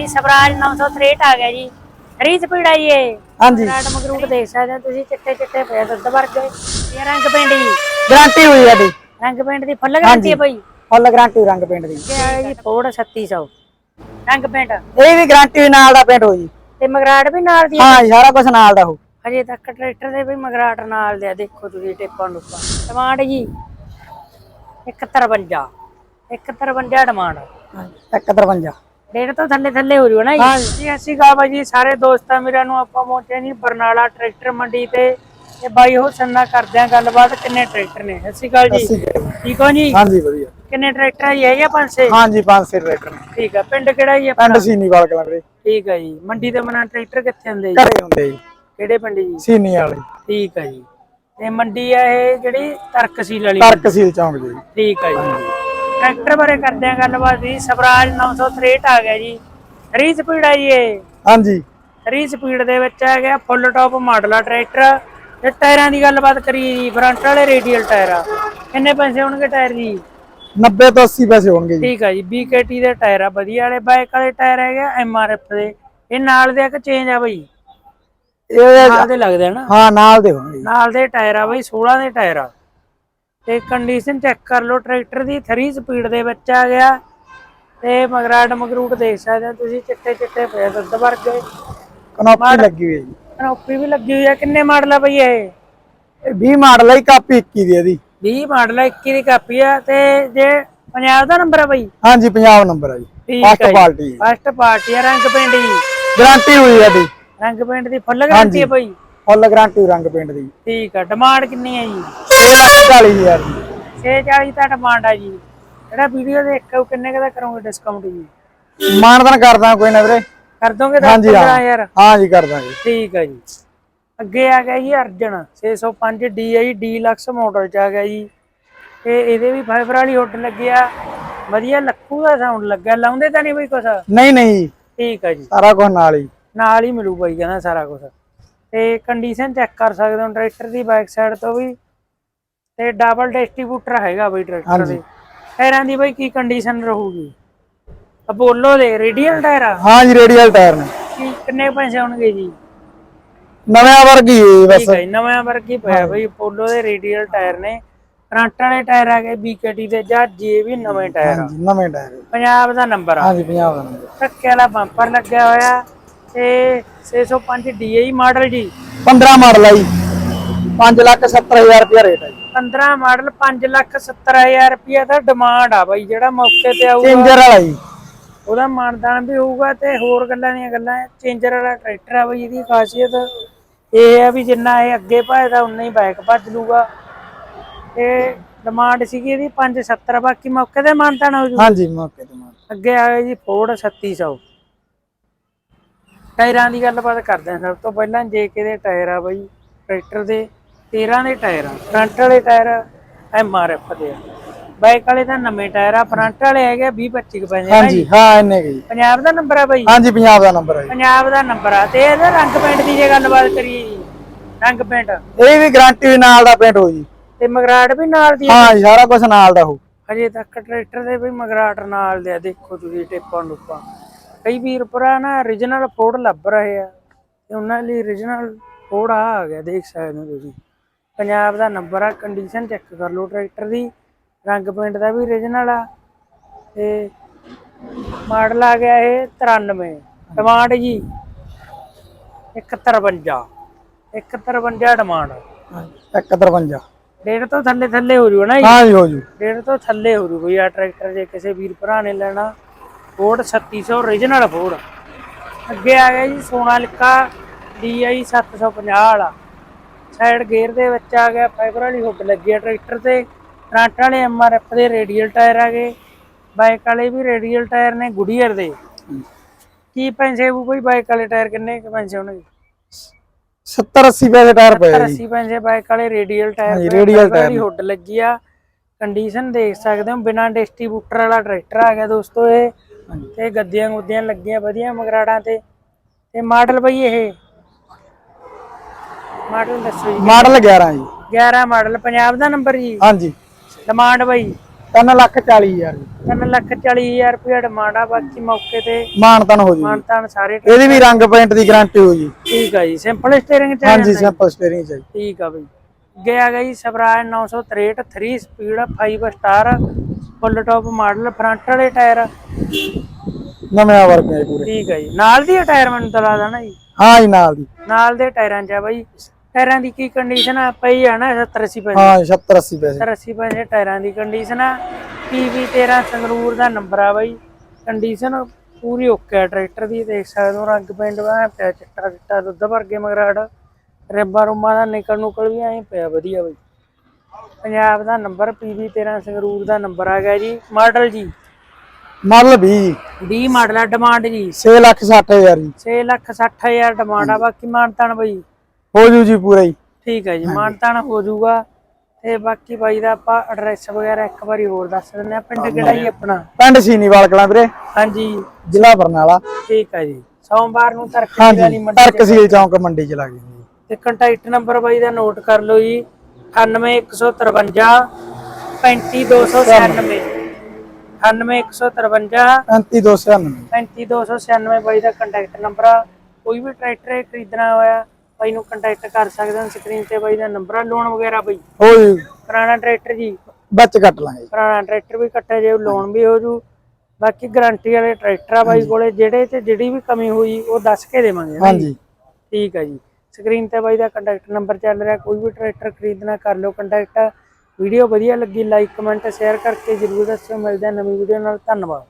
ਜੀ ਸਵਰਾਜ 963 ਆ ਗਿਆ ਜੀ। ਹਰੀ ਸਪੀਡ ਆਈ ਏ ਹਾਂਜੀ। ਰਾਡ ਮਗਰੂਟ ਦੇਖ ਸਕਦੇ ਹੋ ਤੁਸੀਂ ਚਿੱਟੇ ਚਿੱਟੇ ਪਏ ਦੁੱਧ ਵਰਗੇ ਇਹ ਰੰਗ ਪਿੰਡ ਜੀ। ਗਾਰੰਟੀ ਹੋਈ ਆ ਦੀ ਰੰਗ ਪਿੰਡ ਦੀ ਫੁੱਲ ਗਰੰਟੀ ਹੈ ਬਈ ਫੁੱਲ ਗਾਰੰਟੀ ਰੰਗ ਪਿੰਡ ਦੀ। ਇਹ ਆ ਜੀ ਫੋੜ 3600 ਰੰਗ ਪਿੰਡ। ਇਹ ਵੀ ਗਾਰੰਟੀ ਨਾਲ ਦਾ ਪਿੰਡ ਤੇ ਮਗਰਾਟ ਵੀ ਨਾਲ ਦੀ। ਹਾਂ ਸਾਰਾ ਕੁਝ ਨਾਲ ਦਾ ਹੋ। ਹਜੇ ਤੱਕ ਟਰੈਕਟਰ ਦੇ ਵੀ ਮਗਰਾਟ ਨਾਲ ਦੇ ਆ, ਦੇਖੋ ਤੁਸੀਂ ਟੇਪਾਂ ਟੁੱਪਾਂ। ਡਿਮਾਂਡ ਜੀ 153 153 ਡਿਮਾਂਡ। 153 ਡੇਢ ਤੋਂ ਥੱਲੇ ਥੱਲੇ ਹੋ ਜੂ ਨਾ ਜੀ। ਜੀ ਅਸੀਂ ਕਹਾ ਬਾਈ ਜੀ ਸਾਰੇ ਦੋਸਤਾਂ ਮੇਰਿਆਂ ਨੂੰ ਆਪਾਂ ਪਹੁੰਚੇ ਜੀ ਬਰਨਾਲਾ ਟਰੈਕਟਰ ਮੰਡੀ ਤੇ। ਤੇ ਬਾਈ ਹੋ ਸੰਨਾ ਕਰਦੇ ਆ ਗੱਲਬਾਤ ਕਿੰਨੇ ਟਰੈਕਟਰ ਨੇ? ਸਤਿ ਸ਼੍ਰੀ ਅਕਾਲ ਜੀ। ਠੀਕ ਹੋ ਜੀ? ਹਾਂਜੀ ਵਧੀਆ। ਕਿੰਨੇ ਟਰੈਕਟਰ ਜੀ ਹੈਗੇ ਪੰਜ ਛੇ ਹਾਂਜੀ 500 ਟਰੈਕਟਰ ਨੇ। ਠੀਕ ਆ ਪਿੰਡ ਕਿਹੜਾ ਜੀ? ਪਿੰਡ ਸੀਨੀਵਾਲ ਕਲਾਂ ਵੀਰੇ। ਠੀਕ ਆ ਜੀ। ਮੰਡੀ ਤੇ ਮਨਾ ਟਰੈਕਟਰ ਕਿੱਥੇ ਹੁੰਦੇ ਜੀ? ਘਰੇ ਹੁੰਦੇ ਜੀ। ਕਿਹੜੇ ਪਿੰਡ ਜੀ? ਸੀਨੀ ਵਾਲੇ। ਠੀਕ ਆ ਜੀ। ਤੇ ਮੰਡੀ ਆ ਇਹ ਜਿਹੜੀ ਤਰਕਸੀਲ ਵਾਲੀ ਤਰਕਸੀਲ ਚੌਂਕ ਜੀ। ਠੀਕ ਆ ਜੀ। ਟਰੈਕਟਰ ਬਾਰੇ ਕਰਦੇ ਆ ਗੱਲਬਾਤ ਜੀ ਸਵਰਾਜ 963 ਆ ਗਿਆ ਜੀ। 3 ਸਪੀਡ ਆ ਜੀ ਇਹ? ਹਾਂਜੀ। 3 ਸਪੀਡ ਦੇ ਵਿੱਚ ਆ ਗਿਆ ਫੁੱਲ ਟਾਪ ਮਾਡਲ ਆ ਟਰੈਕਟਰ। ਤੇ ਟਾਇਰਾਂ ਦੀ ਗੱਲਬਾਤ ਕਰੀਏ ਜੀ ਫਰੰਟ ਵਾਲੇ ਰੇਡੀਅਲ ਟਾਇਰ ਆ। ਕਿੰਨੇ ਪੈਸੇ ਹੋਣਗੇ ਟਾਇਰ ਜੀ? 90 ਤੋਂ 80 ਪੈਸੇ ਹੋਣਗੇ ਜੀ। ਠੀਕ ਆ ਜੀ BKT ਦੇ ਟਾਇਰ ਆ ਵਧੀਆ ਵਾਲੇ ਬਾਈਕ ਵਾਲੇ ਟਾਇਰ ਹੈਗੇ MRF ਦੇ। ਇਹ ਨਾਲ ਦੇ ਆ ਕਿ ਚੇਂਜ ਆ ਬਈ? ਇਹ ਨਾਲ ਦੇ ਲੱਗਦੇ ਆ ਨਾ? ਹਾਂ ਨਾਲ ਦੇ ਹੋਣਗੇ। ਨਾਲ ਦੇ ਟਾਇਰ ਆ ਬਈ 16 ਦੇ ਟਾਇਰ ਆ। ਤੇ ਕੰਡੀਸ਼ਨ ਚੈੱਕ ਕਰ ਲਓ ਟਰੈਕਟਰ ਦੀ 3 ਸਪੀਡ ਦੇ ਵਿੱਚ ਆ ਗਿਆ। ਤੇ ਮਗਰਾਟ ਮਗਰੂਟ ਦੇਖ ਸਕਦੇ ਹੋ ਤੁਸੀਂ ਚਿੱਟੇ ਚਿੱਟੇ ਪਏ ਦੁੱਧ ਵਰਗੇ ਕਨੋਪੀ ਲੱਗੀ ਹੋਈ ਹੈ ਜੀ। ਕਨੋਪੀ ਵੀ ਲੱਗੀ ਹੋਈ ਆ ਕਿੰਨੇ ਮਾਡਲ ਆ ਬਈ ਇਹ? ਇਹ 20 ਮਾਡਲ ਹੈ ਕਾਪੀ 21 ਦੀ ਇਹਦੀ। 20 ਮਾਡਲ ਆ 21 ਦੀ ਕਾਪੀ ਆ। ਤੇ ਜੇ ਪੰਜਾਬ ਦਾ ਨੰਬਰ ਆ ਬਈ? ਹਾਂਜੀ ਪੰਜਾਬ ਨੰਬਰ ਹੈ ਜੀ। ਫਸਟ ਹੈ। ਪਾਰਟੀ ਫਸਟ ਪਾਰਟੀ ਆ ਰੰਗ ਪਿੰਡ ਜੀ ਗਾਰੰਟੀ ਹੋਈ ਹੈ ਦੀ ਰੰਗ ਪਿੰਡ ਦੀ ਫੁੱਲ ਗਾਰੰਟੀ ਹੈ ਬਈ। ਫੁੱਲ ਗਾਰੰਟੀ ਰੰਗ ਪਿੰਡ ਦੀ। ਠੀਕ ਆ ਡਿਮਾਂਡ ਕਿੰਨੀ ਹੈ ਜੀ? 640000 ਦੀ। 640 ਤਾਂ ਡਿਮਾਂਡ ਆ ਜੀ। ਜਿਹੜਾ ਵੀਡੀਓ ਦੇਖੋ ਕਿੰਨੇ ਕਦਾ ਕਰੋਗੇ ਡਿਸਕਾਊਂਟ ਜੀ? ਮਾਨਦਨ ਕਰਦਾ ਕੋਈ ਨਾ ਵੀਰੇ। ਕਰ ਦੋਗੇ ਹਾਂ। ਯਾਰ ਹਾਂ ਜੀ ਕਰਦਾ ਜੀ ਠੀਕ ਆ ਜੀ। ਅੱਗੇ ਆ ਗਿਆ ਜੀ ਅਰਜਨ 605 DI ਡੀਲਕਸ ਮਾਡਲ ਚ ਆ ਗਿਆ ਜੀ। ਤੇ ਇਹਦੇ ਵੀ ਫਾਈਬਰ ਵਾਲੀ ਹੁੱਡ ਲੱਗਿਆ ਵਧੀਆ ਲੱਕੂ ਦਾ ਸਾਊਂਡ ਲੱਗਾ ਲਾਉਂਦੇ ਤਾਂ ਨਹੀਂ ਬਈ ਕੁਛ? ਨਹੀਂ ਨਹੀਂ। ਠੀਕ ਆ ਜੀ। ਸਾਰਾ ਕੁਝ ਨਾਲ ਹੀ। ਨਾਲ ਹੀ ਮਿਲੂ ਬਾਈ ਕਹਿੰਦਾ ਸਾਰਾ ਕੁਝ ਤੇ ਕੰਡੀਸ਼ਨ ਚੈੱਕ ਕਰ ਸਕਦੇ ਹੋ ਟਰੈਕਟਰ ਦੀ ਬੈਕ ਸਾਈਡ ਤੋਂ ਵੀ। ਤੇ ਡਬਲ ਡਿਸਟ੍ਰੀਬਿਊਟਰ ਹੈਗਾ ਬਈ ਟਰੈਕਟਰ। ਦੇ। ਟਾਇਰਾਂ ਦੀ ਬਈ ਕੀ ਕੰਡੀਸ਼ਨ ਰਹੂਗੀ? ਅਪੋਲੋ ਦੇ ਰੇਡੀਅਲ ਟਾਇਰ ਆ? ਹਾਂ ਜੀ ਰੇਡੀਅਲ ਟਾਇਰ ਨੇ। ਕਿੰਨੇ ਪੈਸੇ ਹੋਣਗੇ ਜੀ? ਨਵੇਂ ਵਰਗੀ ਬਸ। ਠੀਕ ਹੈ ਨਵਾਂ ਵਰਗੀ ਪਿਆ ਬਈ ਅਪੋਲੋ ਦੇ ਰੇਡੀਅਲ ਟਾਇਰ ਨੇ। ਫਰੰਟ ਵਾਲੇ ਟਾਇਰ ਆ ਗਏ BKT ਦੇ ਜਾਂ ਜੇ ਵੀ ਨਵੇਂ ਟਾਇਰ ਆ। ਹਾਂਜੀ ਨਵੇਂ ਟਾਇਰ ਪੰਜਾਬ ਦਾ ਨੰਬਰ ਆ। ਹਾਂਜੀ ਪੰਜਾਬ ਦਾ ਨੰਬਰ ਧੱਕੇ ਵਾਲਾ ਬੰਪਰ ਲੱਗਿਆ ਹੋਇਆ। ਤੇ 605 DI ਮਾਡਲ ਜੀ। 15 ਮਾਡਲ ਜੀ। 5 ਲੱਖ 70000 ਰੁਪਏ ਰੇਟ ਹੈ ਜੀ। 15 ਮਾਡਲ 5 ਲੱਖ 70000 ਰੁਪਏ ਦਾ ਡਿਮਾਂਡ ਆ ਬਾਈ ਜਿਹੜਾ ਮੌਕੇ ਤੇ ਆਊਗਾ। ਚੇਂਜਰ ਵਾਲਾ ਜੀ। ਉਹਦਾ ਮਾਨਦਾਨ ਵੀ ਹੋਊਗਾ ਤੇ ਹੋਰ ਗੱਲਾਂ ਦੀਆਂ ਗੱਲਾਂ ਚੇਂਜਰ ਵਾਲਾ ਟਰੈਕਟਰ ਆ ਬਾਈ ਇਹਦੀ ਖਾਸੀਅਤ ਇਹ ਆ ਵੀ ਜਿੰਨਾ ਇਹ ਅੱਗੇ ਭਜਦਾ ਉਨਾ ਹੀ ਬੈਕ ਭੱਜ ਲੂਗਾ। ਤੇ ਡਿਮਾਂਡ ਸੀਗੀ ਇਹਦੀ 570 ਬਾਕੀ ਮੌਕੇ ਤੇ ਮਾਨਦਾਨ ਹੋ ਜੂ। ਹਾਂਜੀ ਮੌਕੇ ਤੇ ਮਾਰ ਅੱਗੇ ਆ ਗਿਆ ਜੀ ਫੋਰਡ 3600 ਟਾਇਰਾਂ ਦੀ ਗੱਲਬਾਤ ਕਰਦੇ ਹਾਂ। ਸਭ ਤੋਂ ਪਹਿਲਾਂ ਜੇਕੇ ਦੇ ਟਾਇਰ ਆ ਬਾਈ ਟਰੈਕਟਰ ਦੇ 13 ਦੇ ਟਾਇਰ ਆ। ਫਰੰਟ ਵਾਲੇ ਟਾਇਰ ਐਮਆਰਐਫ ਦੇ ਆ। ਬਾਈਕ ਵਾਲੇ ਤਾਂ ਨਵੇਂ ਟਾਇਰ ਆ। ਫਰੰਟ ਵਾਲੇ ਹੈਗੇ 20 25 ਪੈਸੇ ਹਾਂਜੀ ਹਾਂ ਇੰਨੇ ਕੁ ਜੀ। ਪੰਜਾਬ ਦਾ ਨੰਬਰ ਆ ਬਾਈ? ਹਾਂਜੀ ਪੰਜਾਬ ਦਾ ਨੰਬਰ ਹੈ ਜੀ। ਪੰਜਾਬ ਦਾ ਨੰਬਰ ਆ। ਤੇ ਇਹਦਾ ਰੰਗ ਪੇਂਟ ਦੀ ਜੇ ਗੱਲਬਾਤ ਕਰੀਏ ਜੀ। ਰੰਗ ਪੇਂਟ। ਇਹ ਵੀ ਗਾਰੰਟੀ ਨਾਲ ਦਾ ਪੇਂਟ ਹੋ ਜੀ। ਤੇ ਮਗਰਾਟ ਵੀ ਨਾਲ ਦੀ ਆ। ਹਾਂ ਜੀ ਸਾਰਾ ਕੁਝ ਨਾਲ ਦਾ ਹੋ ਹਜੇ ਤੱਕ ਟਰੈਕਟਰ ਦੇ ਵੀ ਮਗਰਾਟ ਨਾਲ ਦੇ ਆ। ਦੇਖੋ ਤੁਸੀਂ ਟੇਪਾਂ ਲੁੱਪਾਂ ਕਈ ਵੀਰ ਭਰਾ ਨਾ origignal ਫੋਰਡ ਲੱਭ ਰਹੇ ਆ ਤੇ ਉਹਨਾਂ ਲਈ origignal ਫੋਰਡ ਆ ਆ ਗਿਆ ਦੇਖ ਸਕਦੇ ਹੋ ਤੁਸੀਂ। ਪੰਜਾਬ ਦਾ ਨੰਬਰ ਆ ਕੰਡੀਸ਼ਨ ਚੈੱਕ ਕਰ ਲਓ ਟਰੈਕਟਰ ਦੀ ਰੰਗ ਪੇਂਟ ਦਾ ਵੀ origignal ਆ ਤੇ ਮਾਡਲ ਆ ਗਿਆ ਇਹ 93 ਡਿਮਾਂਡ ਜੀ 153 153 ਡਿਮਾਂਡ 153 ਡੇਢ ਤੋਂ ਥੱਲੇ ਥੱਲੇ ਹੋ ਜੂ ਨਾ ਜੀ? ਹਾਂ ਜੀ ਹੋ ਜੂ। ਡੇਢ ਤੋਂ ਥੱਲੇ ਹੋ ਜੂ ਕੋਈ ਆ ਟਰੈਕਟਰ ਜੇ ਕਿਸੇ ਵੀਰ ਭਰਾ ਨੇ ਲੈਣਾ। ਫੋਰਡ 3600 origignal ਫੋਰਡ ਅੱਗੇ ਆ ਗਿਆ ਜੀ ਸੋਨਾਲਿਕਾ DI 750 ਵਾਲਾ। ਸਾਈਡ ਗੇਅਰ ਦੇ ਵਿੱਚ ਆ ਗਿਆ ਫਾਈਬਰ ਵਾਲੀ ਹੁੱਡ ਲੱਗੀ ਆ ਟਰੈਕਟਰ ਤੇ। ਫਰੰਟ ਵਾਲੇ MRF ਦੇ ਰੇਡੀਅਲ ਟਾਇਰ ਆ ਗਏ। ਬਾਈਕ ਵਾਲੇ ਵੀ ਰੇਡੀਅਲ ਟਾਇਰ ਨੇ ਗੁਡੀਅਰ ਦੇ। ਕੀ ਪੈਸੇ ਉਹ ਕੋਈ ਬਾਈਕ ਵਾਲੇ ਟਾਇਰ ਕਿੰਨੇ ਕੁ ਪੈਸੇ ਹੋਣਗੇ? 70 80 ਪੈਸੇ ਟਾਇਰ ਪਏ ਜੀ। 80 ਪੈਸੇ ਬਾਈਕ ਵਾਲੇ ਰੇਡੀਅਲ ਟਾਇਰ radial fiber ਵਾਲੀ ਹੁੱਡ ਲੱਗੀ ਆ। ਕੰਡੀਸ਼ਨ ਦੇਖ ਸਕਦੇ ਹੋ ਬਿਨਾ ਡਿਸਟ੍ਰੀਬਿਊਟਰ ਵਾਲਾ ਟਰੈਕਟਰ ਆ ਗਿਆ ਦੋਸਤੋ ਇਹ। ਤੇ ਗੱਦੀਆਂ ਗੁੱਦੀਆਂ ਲੱਗੀਆਂ ਵਧੀਆ ਮਗਰਾੜਾਂ ਤੇ। ਤੇ ਮਾਡਲ ਬਈ ਇਹ। ਮਾਡਲ ਦੱਸੋ ਜੀ। ਮਾਡਲ 11 ਜੀ। 11 ਮਾਡਲ ਪੰਜਾਬ ਦਾ ਨੰਬਰ ਜੀ? ਹਾਂਜੀ। ਡਿਮਾਂਡ ਬਈ? 3 ਲੱਖ 40 ਹਜ਼ਾਰ ਜੀ। 3 ਲੱਖ 40 ਹਜ਼ਾਰ ਰੁਪਏ ਡਿਮਾਂਡ ਆ ਬਾਕੀ ਮੌਕੇ ਤੇ ਮਾਨਤਨ ਹੋ ਜੀ। ਮਾਨਤਾਨ ਸਾਰੇ ਇਹਦੀ ਵੀ ਰੰਗ ਪੇਂਟ ਦੀ ਗਾਰੰਟੀ ਹੋ ਜੀ। ਠੀਕ ਆ ਜੀ ਸਿੰਪਲ ਸਟੀਅਰਿੰਗ ਚ ਆ ਹਾਂਜੀ? ਸਿੰਪਲ ਸਟੀਅਰਿੰਗ ਚ ਜੀ। ਠੀਕ ਆ ਬਈ। ਗਿਆ ਗਈ Swaraj 963 3 speed 5 star full top model front ਵਾਲੇ ਟਾਇਰ। ਨਵੇਂ ਵਰਗੇ ਆ ਪੂਰੇ। ਠੀਕ ਆ ਜੀ। ਨਾਲ ਦੀ ਟਾਇਰ ਮੈਨੂੰ ਤਾਂ ਲੱਗਦਾ ਨਾ ਜੀ। ਹਾਂ ਜੀ ਨਾਲ ਦੀ। ਨਾਲ ਦੇ ਟਾਇਰਾਂ 'ਚ ਆ ਬਈ। ਟਾਇਰਾਂ ਦੀ ਕੀ ਕੰਡੀਸ਼ਨ ਆ? ਪਈ ਆ ਨਾ 70 80 ਪੈਸੇ। ਹਾਂ 70 80 ਪੈਸੇ। 70 80 ਪੈਸੇ ਟਾਇਰਾਂ ਦੀ ਕੰਡੀਸ਼ਨ ਆ। ਪੀਵੀ 13 ਸੰਗਰੂਰ ਦਾ ਨੰਬਰ ਆ ਬਈ। ਕੰਡੀਸ਼ਨ ਪੂਰੀ ਓਕੇ ਆ ਟਰੈਕਟਰ ਦੀ ਦੇਖ ਸਕਦੇ ਹੋ ਰੰਗ ਪਿੰਡ ਵਾ ਪਿਆ ਚਿੱਟਾ ਚਿੱਟਾ ਦੁੱਧ ਵਰਗੇ ਮਗਰਾੜ। ਰਿੱਬਾ ਰੁਮਾ ਦਾ ਨਿਕਲ ਨੁਕਲ ਵੀ ਐਂ ਪਿਆ ਵਧੀਆ ਬਈ। ਪੰਜਾਬ ਦਾ ਨੰਬਰ ਪੀਵੀ 13 ਸੰਗਰੂਰ ਦਾ ਨੰਬਰ ਆ ਗਿਆ ਜੀ। ਮਾਡਲ ਜੀ। ਮਤਲਬ 20 20 ਮਾਡਲ ਆ ਡਿਮਾਂਡ ਜੀ। 6 ਲੱਖ 60 ਹਜ਼ਾਰ ਜੀ। 6 ਲੱਖ 60 ਹਜ਼ਾਰ ਡਿਮਾਂਡ ਆ ਬਾਕੀ ਮਾਨਤਾਨ ਬਈ। ਹੋ ਜੂ ਜੀ ਪੂਰਾ ਹੀ। ਠੀਕ ਹੈ ਜੀ ਮਾਨਤਾਨ ਹੋ ਜਾਊਗਾ ਤੇ ਬਾਕੀ ਬਾਈ ਦਾ ਆਪਾਂ ਐਡਰੈਸ ਵਗੈਰਾ ਇੱਕ ਵਾਰੀ ਹੋਰ ਦੱਸ ਦਿੰਦੇ ਆ ਪਿੰਡ ਕਿਹੜਾ ਜੀ ਆਪਣਾ? ਪਿੰਡ ਸੀਨੀਵਾਲ ਕਲਾਂ ਵੀਰੇ। ਹਾਂਜੀ। ਜ਼ਿਲ੍ਹਾ ਬਰਨਾਲਾ। ਠੀਕ ਹੈ ਜੀ। ਸੋਮਵਾਰ ਨੂੰ ਤਰਕ ਹਾਂਜੀ। ਵਾਲੀ ਮੰਡੀ ਤਰਕ ਸੀਲ ਚੌਂਕ ਮੰਡੀ ਚ ਲੱਗ ਜੀ ਤੇ ਕੰਟੈਕਟ ਨੰਬਰ ਬਾਈ ਦਾ ਨੋਟ ਕਰ ਲਓ ਜੀ। 98153 35296 98153 35299 35296 ਬਾਈ ਦਾ ਕੰਟੈਕਟ ਨੰਬਰ ਆ। ਕੋਈ ਵੀ ਟਰੈਕਟਰ ਇਹ ਖਰੀਦਣਾ ਹੋਇਆ ਬਾਈ ਨੂੰ ਕੰਟੈਕਟ ਕਰ ਸਕਦੇ ਹੋ ਸਕਰੀਨ ਤੇ ਬਾਈ ਦਾ ਨੰਬਰ ਆ ਲੋਨ ਵਗੈਰਾ ਬਾਈ। ਹੋ ਜੂ। ਪੁਰਾਣਾ ਟਰੈਕਟਰ ਜੀ। ਵਿੱਚ ਕੱਟ ਲਾਂਗੇ। ਪੁਰਾਣਾ ਟਰੈਕਟਰ ਵੀ ਕੱਟਿਆ ਜੇ ਲੋਨ ਵੀ ਹੋ ਜੂ ਬਾਕੀ ਗਾਰੰਟੀ ਵਾਲੇ ਟਰੈਕਟਰ ਆ ਬਾਈ ਕੋਲੇ ਜਿਹੜੇ ਤੇ ਜਿਹੜੀ ਵੀ ਕਮੀ ਹੋਈ ਉਹ ਦੱਸ ਕੇ ਦੇਵਾਂਗੇ। ਹਾਂਜੀ। ਠੀਕ ਹੈ ਜੀ। ਸਕਰੀਨ ਤੇ ਬਾਈ ਦਾ ਕੰਟੈਕਟ ਨੰਬਰ ਚੱਲ ਰਿਹਾ, ਕੋਈ ਵੀ ਟਰੈਕਟਰ ਖਰੀਦਣਾ ਕਰ ਲਓ ਕੰਟੈਕਟ ਵੀਡੀਓ ਵਧੀਆ ਲੱਗੀ ਲਾਈਕ ਕਮੈਂਟ ਸ਼ੇਅਰ ਕਰਕੇ ਜਰੂਰ ਦੱਸਿਓ। ਮਿਲਦੇ ਹਾਂ ਨਵੀਂ ਵੀਡੀਓ ਨਾਲ। ਧੰਨਵਾਦ।